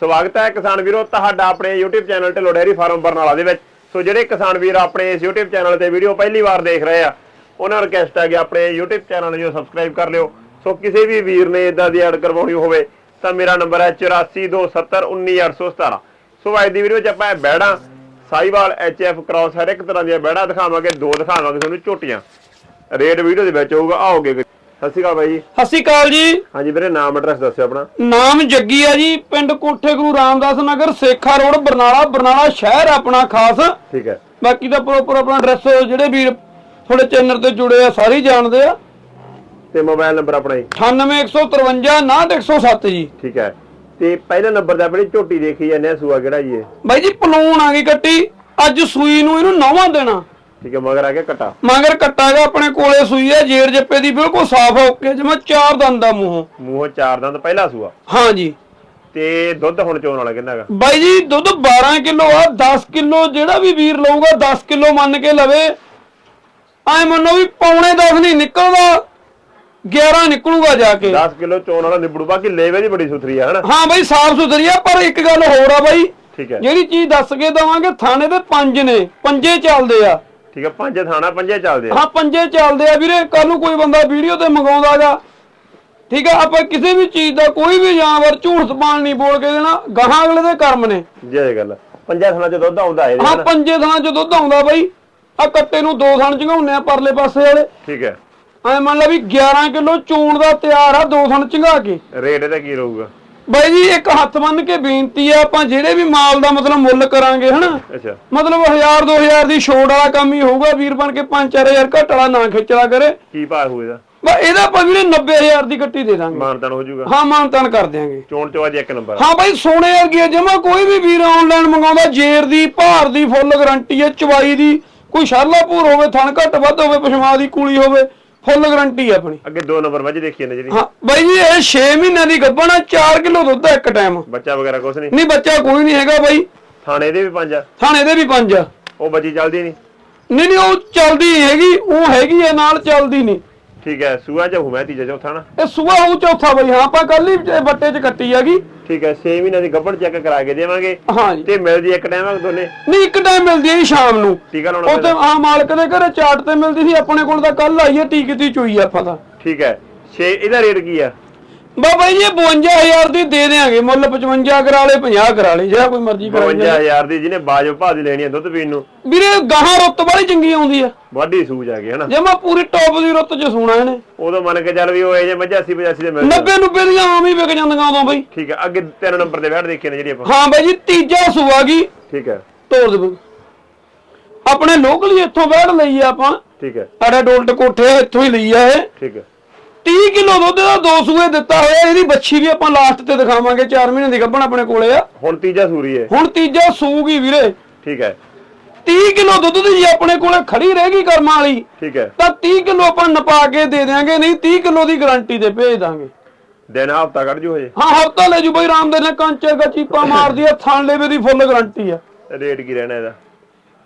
ਸਵਾਗਤ ਹੈ ਕਿਸਾਨ ਵੀਰੋ, ਤੁਹਾਡਾ ਆਪਣੇ YouTube channel Dhillon dairy farm Barnala ਦੇ ਵਿੱਚ। ਸੋ ਜਿਹੜੇ ਕਿਸਾਨ ਵੀਰ ਆਪਣੇ ਇਸ YouTube ਚੈਨਲ ਤੇ ਵੀਡੀਓ ਪਹਿਲੀ ਵਾਰ ਦੇਖ ਰਹੇ ਆ, ਉਹਨਾਂ ਨੂੰ ਰਿਕਵੈਸਟ ਹੈ ਕਿ ਆਪਣੇ YouTube ਚੈਨਲ ਨੂੰ ਸਬਸਕ੍ਰਾਈਬ ਕਰ ਲਿਓ। ਸੋ ਕਿਸੇ ਵੀ ਵੀਰ ਨੇ ਇਦਾਂ ਦੀ ਐਡ ਕਰਵਾਉਣੀ ਹੋਵੇ, ਤਾਂ ਮੇਰਾ ਨੰਬਰ ਹੈ 8427191817 ਸੋ ਅੱਜ ਦੀ ਵੀਡੀਓ 'ਚ ਆਪਾਂ ਇਹ ਬੈੜਾਂ, ਸਾਈਵਾਲ ਐਚਐਫ ਕ੍ਰਾਸ ਹਰ ਇੱਕ ਤਰ੍ਹਾਂ ਦੀਆਂ ਬੈੜਾਂ ਦਿਖਾਵਾਂਗੇ, ਦੋ ਦਿਖਾਵਾਂਗੇ ਤੁਹਾਨੂੰ ਝੋਟੀਆਂ। ਰੇਟ ਵੀਡੀਓ ਦੇ ਵਿੱਚ ਹੋਊਗਾ, ਆਓਗੇ ਸਤਿ ਸ਼੍ਰੀ ਅਕਾਲ ਬਾਈ ਜੀ। ਸਤਿ ਸ਼੍ਰੀ ਅਕਾਲ ਜੀ। ਹਾਂਜੀ ਵੀਰੇ ਨਾਮ ਐਡਰੈਸ ਦੱਸਿਓ ਆਪਣਾ। ਨਾਮ ਜੱਗੀ ਆ ਜੀ ਪਿੰਡ ਕੋਠੇ ਗੁਰੂ ਰਾਮਦਾਸ ਨਗਰ ਸੇਖਾ ਰੋਡ ਬਰਨਾਲਾ। ਬਰਨਾਲਾ ਸ਼ਹਿਰ ਆਪਣਾ ਖਾਸ। ਠੀਕ ਹੈ। ਬਾਕੀ ਦਾ ਪ੍ਰੋਪਰ ਆਪਣਾ ਐਡਰੈਸ ਜਿਹੜੇ ਵੀਰ ਥੋੜੇ ਚੈਨਲ ਤੇ ਜੁੜੇ ਆ ਸਾਰੇ ਜਾਣਦੇ ਆ। ਤੇ ਮੋਬਾਈਲ ਨੰਬਰ ਆਪਣਾ ਜੀ। 98153 98107 ਜੀ। ਠੀਕ ਹੈ। ਤੇ ਪਹਿਲੇ ਨੰਬਰ ਤੇ ਆਪਣੀ ਝੋਟੀ ਦੇਖੀ ਜਾਂਦੇ ਆ ਸੂਆ ਕਿਹੜਾ ਜੀ ਇਹ? ਬਾਈ ਜੀ ਪਲੂਣ ਆ ਗਈ ਕੱਟੀ। ਅੱਜ ਸੂਈ ਨੂੰ ਇਹਨੂੰ ਨੌਵਾਂ ਦੇਣਾ। ਠੀਕ ਹੈ ਮਗਰ ਆ ਗਿਆ ਕਟਾ। ਮਗਰ ਕੱਟਾ ਗਾ ਆਪਣੇ ਕੋਲੇ ਸੂਈ ਆ ਜੇੜ ਜੱਪੇ ਦੀ ਬਿਲਕੁਲ ਸਾਫ਼ ਓਕੇ ਜਿਵੇਂ ਚਾਰ ਦੰਦ ਦਾ ਮੂੰਹ। ਮੂੰਹੋਂ ਚਾਰ ਦੰਦ ਪਹਿਲਾ ਸੂਆ? ਹਾਂ ਜੀ ਤੇ ਦੁੱਧ ਹੁਣ ਚੋਣ ਵਾਲਾ ਕਿੰਨਾ ਹੈਗਾ ਬਾਈ ਜੀ ਦੁੱਧ 12 ਕਿਲੋ ਆ 10 ਕਿਲੋ ਜਿਹੜਾ ਵੀ ਵੀਰ ਲਊਗਾ 10 ਕਿਲੋ ਮੰਨ ਕੇ ਲਵੇ। ਐ ਮੰਨੋ ਵੀ ਪੌਣੇ 10 ਨਹੀਂ ਨਿਕਲਦਾ 11 ਨਿਕਲੂਗਾ ਜਾ ਕੇ। 10 ਕਿਲੋ ਚੋਣ ਵਾਲਾ ਨਿਬੜੂ ਬਾਕੀ ਲੇਵੇ ਦੀ ਬੜੀ ਸੁਥਰੀ ਆ ਹਨਾ? ਹਾਂ ਬਾਈ ਸਾਫ਼ ਸੁਥਰੀ ਆ ਪਰ ਇੱਕ ਗੱਲ ਹੋਰ ਆ ਬਾਈ। ਠੀਕ ਹੈ। ਜਿਹੜੀ ਚੀਜ਼ ਦੱਸ ਕੇ ਦਵਾਂਗੇ ਥਾਣੇ ਦੇ ਪੰਜ ਨੇ ਪੰਜੇ ਚੱਲਦੇ ਆ। ਠੀਕ ਹੈ ਪੰਜ ਥਾਣਾ ਪੰਜੇ ਚੱਲਦੇ ਆ। ਹਾਂ ਪੰਜੇ ਚੱਲਦੇ ਆ ਵੀਰੇ ਕੱਲ ਨੂੰ ਕੋਈ ਬੰਦਾ ਵੀਡੀਓ ਤੇ ਮੰਗਾਉਂਦਾਗਾ ਠੀਕ ਆ ਆਪਾਂ ਕਿਸੇ ਵੀ ਚੀਜ਼ ਦਾ ਕੋਈ ਵੀ ਜਾਨਵਰ ਝੂਠ ਸਪਾਨ ਨਹੀਂ ਬੋਲ ਕੇ ਦੇਣਾ ਗਾਹਾਂ ਅਗਲੇ ਦੇ ਕਰਮ ਨੇ। ਜੇ ਗੱਲ ਪੰਜਾਂ ਥਾਣਾ ਚ ਦੁੱਧ ਆਉਂਦਾ ਹੈ ਹਾਂ ਪੰਜੇ ਥਾਂ ਚ ਦੁੱਧ ਆਉਂਦਾ ਬਾਈ। ਆ ਕੱਟੇ ਨੂੰ ਦੋ ਥਣ ਚੰਗਾਉਨੇ ਆ ਪਰਲੇ ਪਾਸੇ ਵਾਲੇ। ਠੀਕ ਹੈ ਐ ਮੰਨ ਲਾ ਵੀ 11 ਕਿਲੋ ਚੂਣ ਦਾ ਤਿਆਰ ਆ ਦੋ ਥਣ ਚੰਗਾ ਕੇ। ਰੇਟ ਇਹਦਾ ਕੀ ਰਹੂਗਾ? ਬਾਈ ਜੀ ਇੱਕ ਹੱਥ ਬੰਨ ਕੇ ਬੇਨਤੀ ਆ ਆਪਾਂ ਜਿਹੜੇ ਵੀ ਮਾਲ ਦਾ ਮਤਲਬ ਮੁੱਲ ਕਰਾਂਗੇ ਹਨਾ? ਅੱਛਾ। ਮਤਲਬ 1000 2000 ਦੀ ਛੋੜ ਵਾਲਾ ਕੰਮ ਹੀ ਹੋਊਗਾ ਵੀਰ ਬਣ ਕੇ 5-4000 ਘੱਟ ਵਾਲਾ ਨਾ ਖਿੱਚਲਾ ਕਰੇ। ਕੀ ਭਾਅ ਇਹਦਾ? ਬਸ ਇਹਦਾ ਆਪਾਂ ਵੀਰੇ 90000 ਦੀ ਕੱਟੀ ਦੇ ਦਾਂਗੇ। ਮਾਨਤਨ ਹੋ ਜਾਊਗਾ। ਹਾਂ ਮਾਨਤਾਨ ਕਰ ਦਿਆਂਗੇ। ਚੋਣ ਚੋ ਅੱਜ ਇੱਕ ਨੰਬਰ ਹਾਂ ਬਾਈ ਸੋਨੇ ਵਰਗੀ ਜਮਾ ਕੋਈ ਵੀ ਵੀਰ ਆਨਲਾਈਨ ਮੰਗਾਉਂਦਾ ਜੇਰ ਦੀ ਭਾਰ ਦੀ ਫੁੱਲ ਗਾਰੰਟੀ ਹੈ ਚਵਾਈ ਦੀ ਕੋਈ ਸ਼ਰਲਾ ਭੂਰ ਹੋਵੇ ਥਣ ਘੱਟ ਵੱਧ ਹੋਵੇ ਪਸ਼ਮਾ ਦੀ ਕੂਲੀ ਹੋਵੇ ਫੁੱਲ ਗਾਰੰਟੀ ਹੈ ਆਪਣੀ। ਅੱਗੇ ਦੋ ਨੰਬਰ ਵੱਜ ਦੇਖੀ ਨੇ ਜਿਹੜੀ। ਹਾਂ ਬਾਈ ਜੀ ਇਹ 6 ਮਹੀਨਿਆਂ ਦੀ ਗੱਭਣ ਆ 4 ਕਿਲੋ ਦੁੱਧ ਆ ਇੱਕ ਟਾਈਮ ਬੱਚਾ ਵਗੈਰਾ ਕੁਛ ਨਹੀਂ। ਨਹੀਂ ਬੱਚਾ ਕੋਈ ਨਹੀਂ ਹੈਗਾ ਬਾਈ। ਥਾਣੇ ਦੇ ਵੀ ਪੰਜ ਆ। ਥਾਣੇ ਦੇ ਵੀ ਪੰਜ ਆ। ਉਹ ਬੱਚੀ ਚੱਲਦੀ ਨਹੀਂ। ਨਹੀਂ ਨਹੀਂ ਉਹ ਚੱਲਦੀ ਹੈਗੀ ਉਹ ਹੈਗੀ ਆ ਨਾਲ ਚੱਲਦੀ ਨਹੀਂ। ਠੀਕ ਹੈ ਸੂਆ ਚ ਹੁਮੈ ਤੀਜਾ ਚੌਥਾ ਨਾ ਇਹ ਸੂਆ ਉਹ ਚੌਥਾ ਬਾਈ ਹਾਂ ਆਪਾਂ ਕੱਲ ਹੀ ਇਹ ਬੱਟੇ 'ਚ ਕੱਟੀ ਹੈਗੀ ਠੀਕ ਹੈ 6 ਮਹੀਨਿਆਂ ਦੀ ਗੱਭਣ ਚੈੱਕ ਕਰਾ ਕੇ ਦੇਵਾਂਗੇ ਹਾਂ ਜੀ। ਤੇ ਮਿਲਦੀ ਇੱਕ ਟਾਈਮ ਆ ਦੋਨੇ? ਨਹੀਂ ਇੱਕ ਟਾਈਮ ਮਿਲਦੀ ਹੈ ਜੀ ਸ਼ਾਮ ਨੂੰ। ਟੀਕਾ ਲਾਉਣਾ ਉਹ ਤੇ ਪੈਂਦਾ। ਆ ਮਾਲਕ ਦੇ ਘਰੇ ਚਾਟ ਤੇ ਮਿਲਦੀ ਸੀ ਆਪਣੇ ਕੋਲ ਤਾਂ ਕੱਲ ਆਈ ਹੈ ਟੀਕੇ ਦੀ ਚੋਈ ਆਪਾਂ ਦਾ ਠੀਕ ਹੈ 6 ਇਹਦਾ ਰੇਟ ਕੀ ਆ? ਬਾਬਾ ਜੀ ਇਹ 52000 ਦੀ ਦੇ ਦੇਾਂਗੇ ਮੁੱਲ 55 ਕਰਾ ਲੇ 50 ਕਰਾ ਲੇ ਜਿਹੜਾ ਕੋਈ ਮਰਜ਼ੀ ਕਰਾ ਲੇ 52000 ਦੀ ਜਿਹਨੇ ਬਾਜੋ ਦੀ ਲੈਣੀ ਆ ਦੁੱਧ ਪੀਣ ਨੂੰ। ਵੀਰੇ ਗਾਹਾਂ ਰੁੱਤ ਵਾਲੀ ਚੰਗੀ ਆਉਂਦੀ ਆ। ਵਾਢੀ ਸੂਜ ਆ ਗਈ ਹਨਾ? ਜੇ ਮੈਂ ਪੂਰੀ ਟੌਪ ਦੀ ਰੁੱਤ 'ਚ ਸੂਣਾ ਇਹਨੇ। ਉਦੋਂ ਮੰਨ ਕੇ ਚੱਲ ਵੀ ਉਹ ਇਹ ਜੇ 85 85 ਦੇ ਮਿਲ 90 90 ਦੀਆਂ ਆਮ ਹੀ ਵਿਕ ਜਾਂਦੀਆਂ ਉਦੋਂ ਬਈ। ਠੀਕ ਹੈ ਅੱਗੇ ਤਿੰਨ ਨੰਬਰ ਦੇ ਬੈਠ ਦੇਖੇ ਨੇ ਜਿਹੜੀ ਆਪਾਂ। ਹਾਂ ਬਾਈ ਜੀ ਤੀਜਾ ਸੂਆ ਗਈ ਠੀਕ ਹੈ ਤੋੜ ਦੇ। ਆਪਣੇ ਲੋਕਲ ਹੀ ਇੱਥੋਂ ਬੈਠ ਲਈ ਆ ਆਪਾਂ। ਠੀਕ ਹੈ ਸਾਡਾ ਡੋਲਟ ਕੋਠੇ ਇੱਥੋਂ ਹੀ ਲਈ ਆ ਇਹ। ਠੀਕ ਹੈ 30 ਕਿਲੋ ਦੁੱਧ ਦਾ ਦੋ ਸੂਏ ਦਿੱਤਾ ਹੋਇਆ ਇਹਦੀ ਬੱਚੀ ਵੀ ਆਪਾਂ ਲਾਸਟ ਤੇ ਦਿਖਾਵਾਂਗੇ 4 ਮਹੀਨੇ ਦੀ ਗੱਭਣ ਆਪਣੇ ਕੋਲੇ ਆ। ਹੁਣ ਤੀਜਾ ਸੂਰੀ ਹੈ ਹੁਣ ਤੀਜਾ ਸੂਗੀ ਵੀਰੇ। ਠੀਕ ਹੈ 30 ਕਿਲੋ ਦੁੱਧ ਦੀ ਜੇ ਆਪਣੇ ਕੋਲੇ ਖੜੀ ਰਹੇਗੀ ਕਰਮਾਂ ਵਾਲੀ ਠੀਕ ਹੈ ਤਾਂ 30 ਕਿਲੋ ਆਪਾਂ ਨਪਾ ਕੇ ਦੇ ਦਿਆਂਗੇ ਨਹੀਂ 30 ਕਿਲੋ ਦੀ ਗਾਰੰਟੀ ਤੇ ਭੇਜ ਦਾਂਗੇ। ਦਿਨ ਹਫਤਾ ਕੱਢ ਜੂ ਹਜੇ। ਹਾਂ ਹਫਤਾ ਲੈ ਜੂ ਬਈ ਰਾਮਦੇ ਨੇ ਕਾਂਚੇ ਦਾ ਚੀਪਾ ਮਾਰਦੀ ਆ ਥਣ ਲੇਵੇ ਦੀ ਫੁੱਲ ਗਾਰੰਟੀ ਆ। ਰੇਟ ਕੀ ਰਹਿਣਾ ਇਹਦਾ?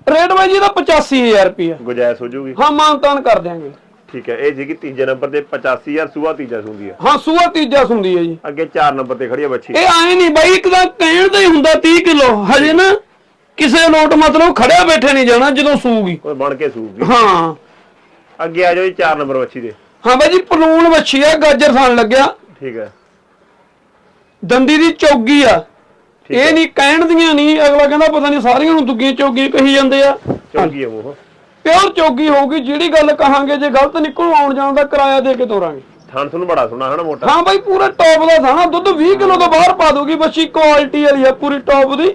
ਰੇਟ ਬਾਈ ਜੀ ਦਾ 85000 ਰੁਪਿਆ ਗੁਜਾਇਸ਼ ਹੋ ਜੂਗੀ। ਹਾਂ ਮਾਨਤਾਨ ਕਰ ਦਿਆਂਗੇ। ਠੀਕ ਹੈ ਇਹ ਸੀਗੀ ਤੀਜੇ ਨੰਬਰ ਤੇ 85000 ਸੂਆ ਤੀਜਾ ਸੂੰਦੀ ਆ ਹਾਂ ਸੂਆ ਤੀਜਾ ਸੁੰਦੀ ਹੈ ਜੀ। ਅੱਗੇ 4 ਨੰਬਰ ਤੇ ਖੜੀ ਆ ਬੱਚੀ। ਇਹ ਆਏ ਨਹੀਂ ਬਾਈ ਇੱਕ ਦਾ ਕਹਿਣ ਦਾ ਹੀ ਹੁੰਦਾ 30 ਕਿਲੋ। ਹਜੇ ਨਾ ਕਿਸੇ ਲੋਟ ਮਤਲਬ ਖੜਿਆ ਬੈਠੇ ਨਹੀਂ ਜਾਣਾ ਜਦੋਂ ਸੂਗੀ। ਉਹ ਬਣ ਕੇ ਸੂਗੀ। ਹਾਂ। ਅੱਗੇ ਆ ਜਾਓ ਜੀ 4 ਨੰਬਰ ਬੱਚੀ ਦੇ। ਹਾਂ ਬਾਈ ਜੀ ਪਲੂਣ ਵੱਛੀ ਆ ਗਾਜਰ ਖਾਣ ਲੱਗਿਆ। ਠੀਕ ਹੈ। ਦੰਦੀ ਦੀ ਚੌਗੀ ਆ। ਇਹ ਨਹੀਂ ਕਹਿਣ ਦੀਆਂ ਨਹੀਂ ਅਗਲਾ ਕਹਿੰਦਾ ਪਤਾ ਨਹੀਂ ਸਾਰੀਆਂ ਨੂੰ ਦੁੱਗੀਆਂ ਚੌਗੀਆਂ ਕਹੀ ਜਾਂਦੇ ਆ। ਚੌਂਕੀ ਆ ਉਹ। ਪਿਓਰ ਚੌਗੀ ਹੋਊਗੀ ਜਿਹੜੀ ਗੱਲ ਕਹਾਂਗੇ ਜੇ ਗਲਤ ਨਿਕਲੂ ਆਉਣ ਜਾਣ ਦਾ ਕਿਰਾਇਆ ਦੇ ਕੇ ਤੋਰਾਂਗੇ। ਥਣ ਤੁਹਾਨੂੰ ਬੜਾ ਸੋਹਣਾ ਹਨਾ ਮੋਟਾ? ਹਾਂ ਬਾਈ ਪੂਰਾ ਟੌਪ ਦਾ ਥਾਣਾ ਦੁੱਧ 20 ਕਿਲੋ ਤੋਂ ਬਾਹਰ ਪਾ ਦੂਗੀ ਬੱਚੀ ਕੁਆਲਿਟੀ ਵਾਲੀ ਆ ਪੂਰੀ ਟੌਪ ਦੀ।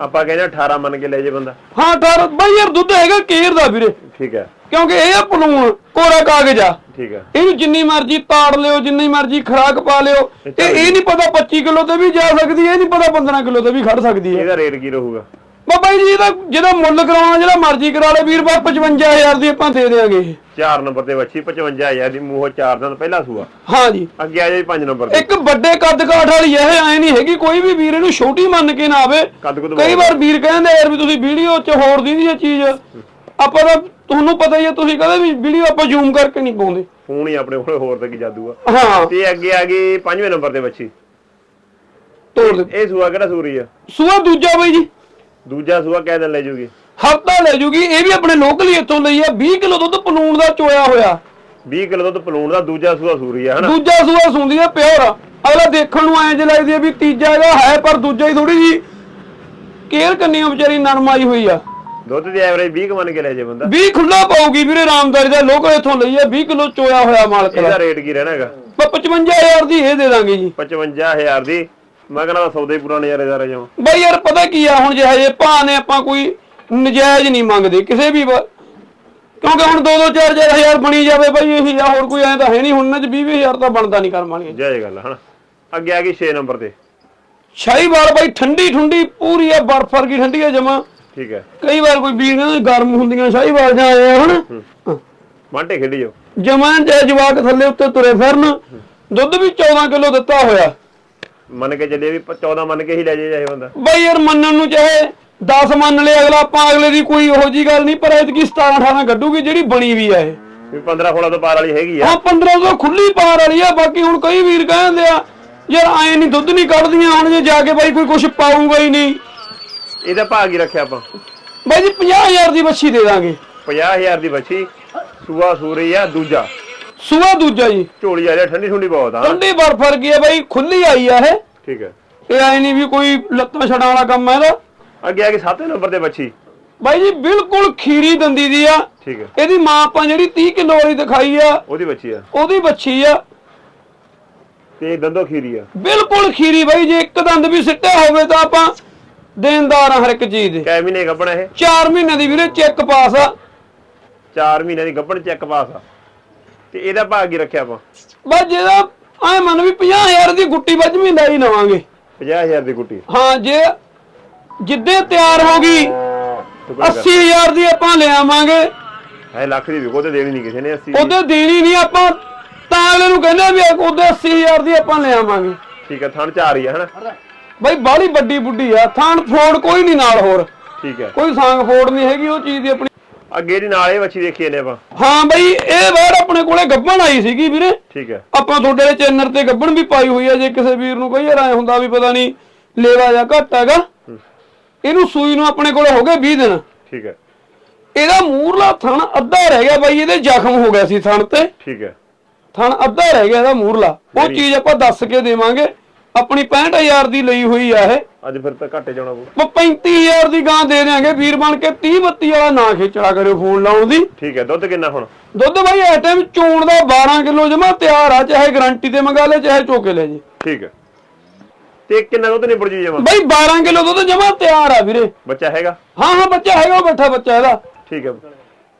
ਆਪਾਂ ਕਹਿੰਦੇ 18 ਮੰਨ ਕੇ ਲੈ ਜੇ ਬੰਦਾ। ਹਾਂ ਠਾਰ ਬਾਈ ਯਾਰ ਦੁੱਧ ਹੈਗਾ ਕੇਰ ਦਾ ਵੀਰੇ। ਠੀਕ ਹੈ। ਕਿਉਂਕਿ ਇਹ ਆ ਪਲੂਣ ਕੋਰਾ ਕਾਗਜ਼ ਆ। ਠੀਕ ਹੈ। ਇਹਨੂੰ ਜਿੰਨੀ ਮਰਜ਼ੀ ਤਾੜ ਲਿਓ ਜਿੰਨੀ ਮਰਜ਼ੀ ਖਰਾਕ ਪਾ ਲਿਓ। ਤੇ ਇਹ ਨਹੀਂ ਪਤਾ 25 ਕਿਲੋ ਤੇ ਵੀ ਜਾ ਸਕਦੀ ਹੈ ਇਹ ਨਹੀਂ ਪਤਾ 15 ਕਿਲੋ ਤੇ ਵੀ ਖੜ ਸਕਦੀ ਹੈ। ਇਹਦਾ ਰੇਟ ਕੀ ਰਹੂਗਾ? ਬਾਬਾ ਜੀ ਇਹਦਾ ਜਿਹਦਾ ਮੁੱਲ ਕਰਾਉਣਾ ਜਿਹੜਾ ਮਰਜ਼ੀ ਕਰਾ ਲੈ ਵੀਰ ਬਾ 55000 ਦੀ ਆਪਾਂ ਦੇ ਦੇਾਂਗੇ 4 ਨੰਬਰ ਤੇ ਬੱਚੀ 55000 ਦੀ ਮੂੰਹੋਂ 4 ਦਿਨ ਪਹਿਲਾ ਸੂਆ। ਹਾਂ ਜੀ ਅੱਗੇ ਆ ਜਾਓ 5 ਨੰਬਰ ਤੇ। ਇੱਕ ਵੱਡੇ ਕੱਦ ਕਾਠ ਵਾਲੀ ਇਹ ਐ ਨਹੀਂ ਹੈਗੀ ਕੋਈ ਵੀ ਵੀਰ ਇਹਨੂੰ ਛੋਟੀ ਮੰਨ ਕੇ ਨਾ ਆਵੇ। ਕੱਦ ਕੁਦ ਕਈ ਵਾਰ ਵੀਰ ਕਹਿੰਦੇ ਯਾਰ ਵੀ ਤੁਸੀਂ ਵੀਡੀਓ 'ਚ ਹੋਰ ਦੀ ਇਹ ਚੀਜ਼। ਆਪਾਂ ਤਾਂ ਤੁਹਾਨੂੰ ਪਤਾ ਹੀ ਹੈ ਤੁਸੀਂ ਕਹਿੰਦੇ ਵੀ ਵੀਡੀਓ ਆਪਾਂ ਜ਼ੂਮ ਕਰਕੇ ਨਹੀਂ ਪਾਉਂਦੇ। ਫੋਨ ਹੀ ਆਪਣੇ ਕੋਲ ਹੋਰ ਤੇ ਕੀ ਜਾਦੂ ਆ। ਹਾਂ। ਤੇ ਅੱਗੇ ਆ ਗਈ 5ਵੇਂ ਨੰਬਰ ਤੇ ਤੋੜ ਦੇ। ਇਹ ਸੂਆ ਕਿਹੜਾ ਸੂਰੀ ਆ? ਸੂਆ ਦੂਜਾ ਬਈ ਜੀ। ਦੂਜਾ ਸੂਆ ਕਹਿ ਦਿਨ ਲੈ ਜੂਗੀ। ਹਫਤਾ ਲੈ ਜੂਗੀ ਇਹ ਵੀ ਆਪਣੇ ਲੋਕਲ ਹੀ ਇੱਥੋਂ ਲਈ ਆ 20 ਕਿਲੋ ਦੁੱਧ ਪਲੂਣ ਦਾ ਚੋਇਆ ਹੋਇਆ। 20 ਕਿਲੋ ਦੁੱਧ ਪਲੂਣ ਦਾ ਦੂਜਾ ਸੂਆ ਸੂਰੀ ਆ ਹਨਾ? ਦੂਜਾ ਸੂਆ ਸੁੰਦੀ ਆ ਪਿਓਰ। ਅਗਲਾ ਦੇਖਣ ਨੂੰ ਐਂ ਜਿਹਾ ਲੱਗਦੀ ਆ ਵੀ ਤੀਜਾ ਇਹਦਾ ਹੈ ਪਰ ਦੂਜਾ ਹੀ ਥੋੜੀ ਜੀ ਕੇਅਰ ਕੰਨੀ ਵਿਚਾਰੀ ਨਰਮਾਈ ਹੋਈ ਆ। ਦੁੱਧ ਦੀ ਐਵਰੇਜ 20 ਕੁ ਮੰਨ ਕੇ ਲੈ ਜੇ ਬੰਦਾ। 20 ਖੁੱਲਾ ਪਾਉਗੀ ਵੀਰੇ ਰਾਮਦਾਰੀ ਦਾ ਲੋਕਲ ਇੱਥੋਂ ਲਈ ਆ 20 ਕਿਲੋ ਚੋਇਆ ਹੋਇਆ ਮਾਲਕ ਦਾ। ਇਹਦਾ ਰੇਟ ਕੀ ਰਹਿਣਾ ਹੈਗਾ? ਆਪਾਂ 55000 ਦੀ ਇਹ ਦੇ ਦਾਂਗੇ ਜੀ। 55000 ਦੀ। ਮੈਂ ਕਹਿੰਦਾ ਸੌਦੇ ਪੂਰਾ ਨਜ਼ਾਰੇਦਾਰ ਜਾਵਾਂ। ਬਈ ਯਾਰ ਪਤਾ ਕੀ ਆ ਹੁਣ ਜਿਹੇ ਭਾਅ ਨੇ ਆਪਾਂ ਕੋਈ ਨਜਾਇਜ਼ ਨਹੀਂ ਮੰਗਦੇ ਕਿਸੇ ਵੀ ਵਾ- ਕਿਉਂਕਿ ਹੁਣ 2 2 4 4000 ਬਣੀ ਜਾਵੇ ਬਈ ਇਹੀ ਆ ਹੋਰ ਕੋਈ ਐਂ ਤਾਂ ਹੈ ਨਹੀਂ ਹੁਣ ਇਹਨਾਂ ਚ 20 20000 ਤਾਂ ਬਣਦਾ ਨਹੀਂ ਕਰਮ ਵਾਲੀਆਂ ਜੈ ਗੱਲ ਹਨਾ। ਅੱਗੇ ਆ ਗਈ 6 ਨੰਬਰ ਤੇ। ਸ਼ਾਹੀਵਾਲ ਬਈ ਠੰਡੀ ਠੰਡੀ ਪੂਰੀ ਆ ਬਰਫ ਵਰਗੀ ਠੰਡੀ ਆ ਜਮਾ। ਠੀਕ ਹੈ। ਕਈ ਵਾਰ ਕੋਈ ਵੀਰ ਕਹਿੰਦਾ ਗਰਮ ਹੁੰਦੀਆਂ ਸ਼ਾਹੀਵਾਲ ਜਾਂ ਆਏ ਹਨਾ। ਮਾਂਟੇ ਖੇਡੀ ਜਾਓ। ਜਮਾਂ ਜੇ ਜਵਾਕ ਥੱਲੇ ਉੱਤੇ ਤੁਰੇ ਫਿਰਨ ਦੁੱਧ ਵੀ 14 ਕਿਲੋ ਦਿੱਤਾ ਹੋਇਆ। ਮੰਨ ਕੇ ਚੱਲੇ ਵੀ 14 ਮੰਨ ਕੇ ਹੀ ਲੈ ਜੇ ਜਾਏ ਬੰਦਾ। ਬਈ ਯਾਰ ਮੰਨਣ ਨੂੰ ਚਾਹੇ 10 ਮੰਨ ਲਿਆ ਅਗਲਾ ਆਪਾਂ ਅਗਲੇ ਦੀ ਕੋਈ ਉਹੋ ਜੀ ਗੱਲ ਨਹੀਂ ਪਰ ਐਤਕੀ 17 18 ਕੱਢੂਗੀ ਜਿਹੜੀ ਬਣੀ ਵੀ ਆ ਇਹ। ਵੀ 15 16 ਤੋਂ ਪਾਰ ਵਾਲੀ ਹੈਗੀ ਆ। ਹਾਂ 15 ਤੋਂ ਖੁੱਲੀ ਪਾਰ ਵਾਲੀ ਆ ਬਾਕੀ ਹੁਣ ਕਈ ਵੀਰ ਕਹਿੰਦੇ ਆ ਯਾਰ ਐ ਨਹੀਂ ਦੁੱਧ ਨਹੀਂ ਕੱਢਦੀਆਂ ਹੁਣ ਜੇ ਜਾ ਕੇ ਬਾਈ ਕੋਈ ਕੁਝ ਪਾਊਗਾ ਹੀ ਨਹੀਂ। ਇਹਦਾ ਭਾਗ ਹੀ ਰੱਖਿਆ ਆਪਾਂ। ਬਾਈ ਜੀ 50000 ਦੀ ਬੱਚੀ ਦੇ ਦਾਂਗੇ। 50000 ਦੀ ਬੱਚੀ ਸੂਆ ਸੂਰੀ ਆ ਦੂਜਾ। ਸੂਆ ਦੂਜਾ ਜੀ। ਝੋਲੀ ਆ ਜਾ ਠੰਡੀ ਠੰਡੀ ਬਹੁਤ ਆ। ਠੰਡੀ ਬਰਫ ਵਰਗੀ ਆ ਬਾਈ ਖੁੱਲੀ ਆਈ ਆ ਇਹ। ਠੀਕ ਹੈ। ਇਹ ਐ ਨਹੀਂ ਵੀ ਕੋਈ ਲੱਤਾਂ ਛਡਾਉਣ ਵਾਲਾ ਕੰਮ ਹੈ ਇਹਦਾ। ਅੱਗੇ ਆ ਗਈ 7 ਨੰਬਰ ਤੇ ਬੱਚੀ। ਬਾਈ ਜੀ ਬਿਲਕੁਲ ਖੀਰੀ ਦੰਦੀ ਦੀ ਆ। ਠੀਕ ਹੈ। ਇਹਦੀ ਮਾਂ ਆਪਾਂ ਜਿਹੜੀ 30 ਕਿਲੋ ਵਾਲੀ ਦਿਖਾਈ ਆ ਉਹਦੀ ਬੱਚੀ ਆ। ਉਹਦੀ ਬੱਚੀ ਆ। ਤੇ ਦੰਦੋ ਖੀਰੀ ਆ। ਬਿਲਕੁਲ ਖੀਰੀ ਬਾਈ ਜੇ ਇੱਕ ਦੰਦ ਵੀ ਸਿੱਟਿਆ ਹੋਵੇ ਤਾਂ ਆਪਾਂ ਦੇਣਦਾਰ ਆ ਹਰ ਇੱਕ ਚੀਜ਼ ਦੇ। ਕੈ ਮਹੀਨੇ ਗੱਭਣ ਇਹ? 4 ਮਹੀਨੇ ਦੀ ਵੀਰੇ ਚੈੱਕ ਪਾਸ ਆ। 4 ਮਹੀਨੇ ਦੀ ਗੱਭਣ ਚੈੱਕ ਪਾਸ ਆ। ਤੇ ਇਹਦਾ ਭਾਗ ਹੀ ਰੱਖਿਆ ਆਪਾਂ? ਬਸ ਜਿਹਦਾ ਐ ਮੰਨ ਵੀ 50000 ਦੀ ਗੁੱਟੀ ਵੱਜਵੀਂ ਲੈ ਹੀ ਲਵਾਂਗੇ 50000 ਦੀ ਗੁੱਟੀ? ਹਾਂ ਜੇ ਜਿੱਦੇ ਤਿਆਰ ਹੋ ਗਈ ਟੁਕੜਾ ਕਰ 80000 ਦੀ ਆਪਾਂ ਲੈ ਆਵਾਂਗੇ। ਹੈ ਲੱਖ ਦੀ ਵਿਕੋ ਤੇ ਦੇਣੀ ਨਹੀਂ ਕਿਸੇ ਨੇ 80 ਦੀ। ਉਹਦੇ ਦੇਣੀ ਨਹੀਂ ਆਪਾਂ ਤਾਂ ਅਗਲੇ ਨੂੰ ਕਹਿੰਦੇ ਆ ਵੀ ਉਹਦੇ 80000 ਦੀ ਆਪਾਂ ਲੈ ਆਵਾਂਗੇ। ਠੀਕ ਹੈ ਥਣ ਚਾਰ ਹੀ ਆ ਹਨਾ? ਬਾਈ ਬਾਹਲੀ ਵੱਡੀ ਬੁੱਢੀ ਆ ਥਾਣ ਫੋੜ ਕੋਈ ਨਹੀਂ ਨਾਲ ਹੋਰ। ਠੀਕ ਹੈ ਕੋਈ ਸਾਂਗ ਫੋੜ ਨਹੀਂ ਹੈਗੀ ਉਹ ਚੀਜ਼ ਦੀ ਆਪਣੀ ਅੱਗੇ ਦੀ ਨਾਲ ਬੱਚੀ ਦੇਖੀ ਇਹਨੇ ਆਪਾਂ। ਹਾਂ ਬਈ ਇਹ ਵਾਰ ਆਪਣੇ ਕੋਲੇ ਗੱਬਣ ਆਈ ਸੀਗੀ ਵੀਰੇ। ਠੀਕ ਹੈ। ਆਪਾਂ ਤੁਹਾਡੇ ਦੇ ਚੈਨਲ ਤੇ ਗੱਬਣ ਵੀ ਪਾਈ ਹੋਈ ਆ ਜੇ ਕਿਸੇ ਵੀਰ ਨੂੰ ਕੋਈ ਐ ਹੁੰਦਾ ਵੀ ਪਤਾ ਨਹੀਂ ਲੇਵਾ ਜਾਂ ਘੱਟ ਹੈਗਾ। ਇਹਨੂੰ ਸੂਈ ਨੂੰ ਆਪਣੇ ਕੋਲੇ ਹੋ ਗਏ 20 ਦਿਨ। ਠੀਕ ਹੈ। ਇਹਦਾ ਮੂਰਲਾ ਥਣ ਅੱਧਾ ਰਹਿ ਗਿਆ ਬਾਈ ਇਹਦੇ ਜ਼ਖਮ ਹੋ ਗਿਆ ਸੀ ਥਣ ਤੇ। ਠੀਕ ਹੈ। ਥਣ ਅੱਧਾ ਰਹਿ ਗਿਆ ਇਹਦਾ ਮੂਰਲਾ। ਉਹ ਚੀਜ਼ ਆਪਾਂ ਦੱਸ ਕੇ ਦੇਵਾਂਗੇ। ਆਪਣੀ 65000 ਦੀ ਲਈ ਹੋਈ ਆ ਇਹ। ਅੱਜ ਫਿਰ ਤਾਂ ਘਾਟੇ ਜਾਣਾ ਪਊ। ਉਹ 35000 ਦੀ ਗਾਂ ਦੇ ਦਿਆਂਗੇ ਵੀਰ ਬਣ ਕੇ 30 32 ਵਾਲਾ ਨਾ ਖੇਚੜਾ ਕਰਿਓ ਫੋਨ ਲਾਉਣ ਦੀ। ਠੀਕ ਹੈ ਦੁੱਧ ਕਿੰਨਾ ਹੁਣ? ਦੁੱਧ ਬਾਈ ਇਸ ਟਾਈਮ ਚੋਣ ਦਾ 12 ਕਿਲੋ ਜਮਾ ਤਿਆਰ ਆ ਚਾਹੇ ਗਾਰੰਟੀ ਤੇ ਮੰਗਾ ਲੈ ਚਾਹੇ ਚੋਕੇ ਲੈ ਜੀ। ਠੀਕ ਹੈ। ਤੇ ਕਿੰਨਾ ਦੁੱਧ ਨਿਬੜ ਜੂ ਜਮਾ? ਬਾਈ 12 ਕਿਲੋ ਦੁੱਧ ਜਮਾ ਤਿਆਰ ਆ ਵੀਰੇ। ਬੱਚਾ ਹੈਗਾ? ਹਾਂ ਹਾਂ ਬੱਚਾ ਹੈਗਾ ਉਹ ਬੈਠਾ ਬੱਚਾ ਇਹਦਾ। ਠੀਕ ਹੈ।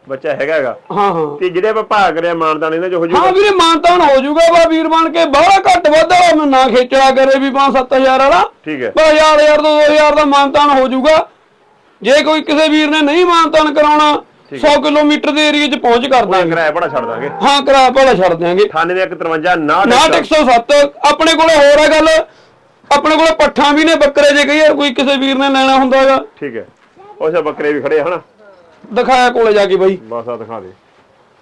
ਬੱਚਾ ਹੈਗਾ ਹੈਗਾ ਹਾਂ ਹਾਂ। ਤੇ ਜਿਹੜੇ ਆਪਾਂ ਭਾਗ ਰਿਆ ਮਾਨਦਾਨ ਇਹਨਾਂ ਚ ਹੋ ਹਾਂ ਵੀਰੇ ਮਾਨਤਾਨ ਹੋ ਜਾਊਗਾ ਵਾ ਵੀਰ ਬਣ ਕੇ। ਬਾਹਲਾ ਘੱਟ ਵੱਧ ਵਾਲਾ ਮੈਂ ਨਾ ਖੇਚੜਾ ਕਰੇ ਵੀ 5-7000 ਵਾਲਾ। ਠੀਕ ਹੈ। ਹਜ਼ਾਰ ਹਜ਼ਾਰ ਤੋਂ 2000 ਦਾ ਮਾਨਤਾਨ ਹੋ ਜਾਊਗਾ ਜੇ ਕੋਈ ਕਿਸੇ ਵੀਰ ਨੇ ਨਹੀਂ ਮਾਨਤਾਨ ਕਰਾਉਣਾ 100 ਕਿਲੋਮੀਟਰ ਦੇ ਏਰੀਆ 'ਚ ਪਹੁੰਚ ਕਰ ਦਾਂਗੇ। ਕਿਰਾਇਆ ਬੜਾ ਛੱਡ ਦਾਂਗੇ। ਹਾਂ ਕਿਰਾਇਆ ਭਾੜਾ ਛੱਡ ਦਿਆਂਗੇ। 9153 ਨਾ 6107 ਆਪਣੇ ਕੋਲੇ ਹੋਰ ਆ ਗੱਲ। ਆਪਣੇ ਕੋਲੇ ਪੱਠਾਂ ਵੀ ਨੇ ਬੱਕਰੇ ਜੇ ਕਈ ਕੋਈ ਕਿਸੇ ਵੀਰ ਨੇ ਲੈਣਾ ਹੁੰਦਾ ਹੈਗਾ। ਠੀਕ ਹੈ। ਉਹ ਸਭ ਬੱਕਰੇ ਵੀ ਖੜੇ ਹਨਾ? ਦਿਖਾਇਆ ਕੋਲੇ ਜਾ ਕੇ ਬਾਈ। ਬਸ ਆ ਦਿਖਾ ਦੇ।